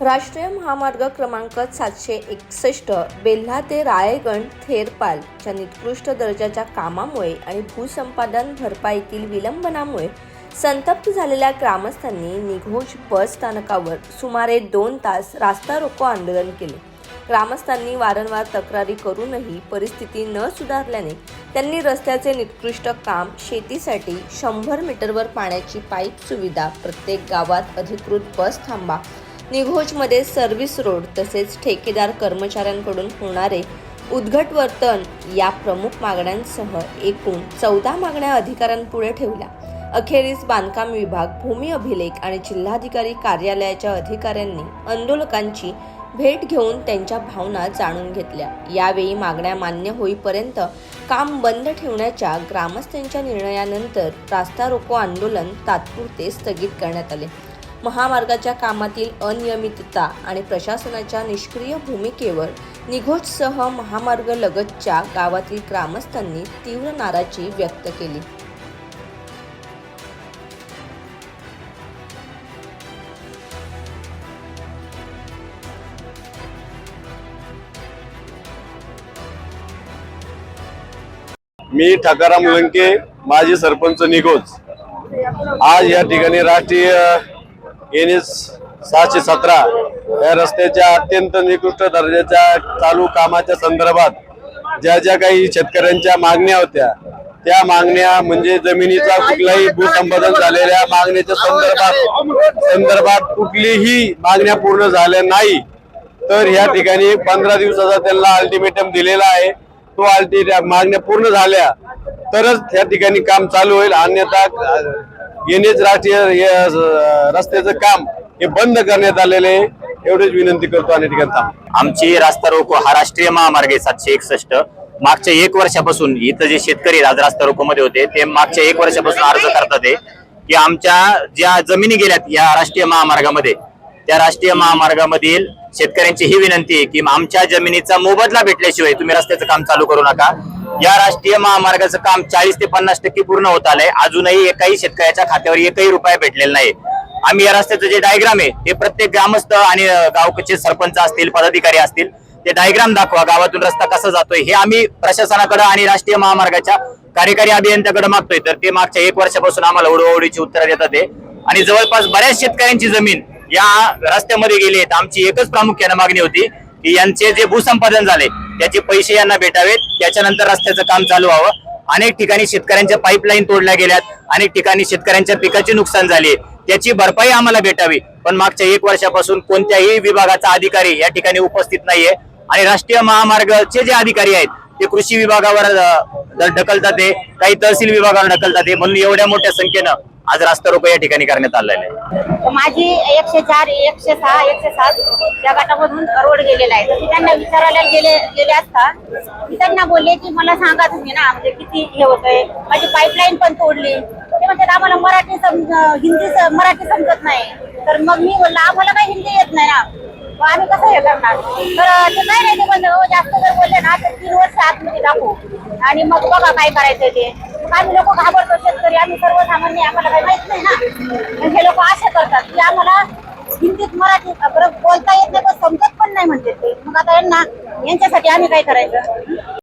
राष्ट्रीय महामार्ग क्रमांक सातशे एकसष्ट बेल्हा ते रायगण थेरपालच्या निकृष्ट दर्जाच्या कामामुळे आणि भूसंपादन भरपाईतील विलंबनामुळे संतप्त झालेल्या ग्रामस्थांनी निघोज बस स्थानकावर सुमारे दोन तास रास्ता रोको आंदोलन केले. ग्रामस्थांनी वारंवार तक्रारी करूनही परिस्थिती न सुधारल्याने त्यांनी रस्त्याचे निकृष्ट काम शेतीसाठी शंभर मीटरवर पाण्याची पाईप सुविधा प्रत्येक गावात अधिकृत बस थांबा. निघोजमध्ये सर्व्हिस रोड तसेच ठेकेदार कर्मचाऱ्यांकडून होणारे उद्घट वर्तन या प्रमुख मागण्यांसह एकूण चौदा मागण्या अधिकाऱ्यांपुढे ठेवल्या. अखेरीस बांधकाम विभाग भूमी अभिलेख आणि जिल्हाधिकारी कार्यालयाच्या अधिकाऱ्यांनी आंदोलकांची भेट घेऊन त्यांच्या भावना जाणून घेतल्या. यावेळी मागण्या मान्य होईपर्यंत काम बंद ठेवण्याच्या ग्रामस्थांच्या निर्णयानंतर रास्ता रोको आंदोलन तात्पुरते स्थगित करण्यात आले. महामार्गाच्या कामातील अनियमितता आणि प्रशासनाच्या निष्क्रिय भूमिकेवर निघोजसह महामार्ग लगतच्या गावातील ग्रामस्थांनी तीव्र नाराजी व्यक्त केली. मी ठकाराम लंके माजी सरपंच निघोज आज या ठिकाणी राष्ट्रीय एन एस सहाशे सतरा या रस्त्याच्या अत्यंत निकृष्ट दर्जाच्या चालू कामाच्या संदर्भात ज्या ज्या काही शेतकऱ्यांच्या मागण्या होत्या त्या मागण्या म्हणजे जमिनीचा कुठलाही भूसंपादन झालेल्या मागण्याच्या संदर्भात संदर्भात कुठलीही मागण्या पूर्ण झाल्या नाही. तर या ठिकाणी पंधरा दिवसाचा त्यांना अल्टिमेटम दिलेला आहे. तो अल्टि मागण्या पूर्ण झाल्या तरच त्या ठिकाणी काम चालू होईल. अन्यथा येणेच राष्ट्रीय रस्त्याचं काम हे बंद करण्यात आलेले आहे. एवढीच विनंती करतो आणि ठिकाणी आमची रास्ता रोको हा राष्ट्रीय महामार्ग आहे सातशे एकसष्ट. मागच्या एक वर्षापासून इथं जे शेतकरी आज रास्ता रोको मध्ये होते ते मागच्या एक वर्षापासून अर्ज करतात की आमच्या ज्या जमिनी गेल्यात या राष्ट्रीय महामार्गामध्ये त्या राष्ट्रीय महामार्गामधील शेतकऱ्यांची ही विनंती आहे की आमच्या जमिनीचा मोबदला भेटल्याशिवाय तुम्ही रस्त्याचं काम चालू करू नका. या राष्ट्रीय महामार्गाचं काम चाळीस ते पन्नास टक्के पूर्ण होत आलंय. अजूनही एकाही शेतकऱ्याच्या खात्यावर एकही रुपया भेटलेला नाही. आम्ही या रस्त्याचं जे डायग्राम आहे ते प्रत्येक ग्रामस्थ आणि गावचे सरपंच असतील पदाधिकारी असतील ते डायग्राम दाखवा गावातून रस्ता कसा जातोय. हे आम्ही प्रशासनाकडे आणि राष्ट्रीय महामार्गाच्या कार्यकारी अभियंत्याकडे मागतोय. तर ते मागच्या एक वर्षापासून आम्हाला ओढवडीची उत्तरं देतात ते. आणि जवळपास बऱ्याच शेतकऱ्यांची जमीन या रस्त्यामध्ये गेले आहेत. आमची एकच प्रामुख्याने मागणी होती की यांचे जे भूसंपादन झाले त्याचे पैसे यांना भेटावेत. त्याच्यानंतर रस्त्याचं काम चालू व्हावं. अनेक ठिकाणी शेतकऱ्यांच्या पाईपलाईन तोडल्या गेल्यात. अनेक ठिकाणी शेतकऱ्यांच्या पिकाचे नुकसान झाले. त्याची भरपाई आम्हाला भेटावी. पण मागच्या एक वर्षापासून कोणत्याही विभागाचा अधिकारी या ठिकाणी उपस्थित नाहीये. आणि राष्ट्रीय महामार्गाचे जे अधिकारी आहेत ते कृषी विभागावर ढकलतात ते काही तहसील विभागावर ढकलतात ते म्हणून एवढ्या मोठ्या संख्येनं आज रास्ता रोको या ठिकाणी करण्यात आलेलं आहे. माझी एकशे चार एकशे सहा एकशे सात या गटामधून रोड गेलेला आहे. तर मी त्यांना विचारायला गेले गेले असता मी त्यांना बोलले की मला सांगा तुम्ही ना म्हणजे किती हे होतंय. माझी पाईपलाईन पण तोडली. ते म्हणतात आम्हाला मराठी समज हिंदी मराठी समजत नाही. तर मग मी बोलला आम्हाला काही हिंदी येत नाही ना. मग आम्ही कसं हे करणार? तर ते नाही नाही ते म्हणलं "हो, जास्त जर बोलले ना तर तीन वर्ष आतमध्ये टाकू. आणि मग बघा काय करायचं ते. मग आम्ही लोक घाबरतो शेतकरी आम्ही सर्वसामान्य आम्हाला काही माहीत नाही ना. हे लोक असे करतात की आम्हाला हिंदीत मराठी बरं बोलता येत नाही पण समजत पण नाही म्हणते ते. मग आता यांना यांच्यासाठी आम्ही काय करायचं?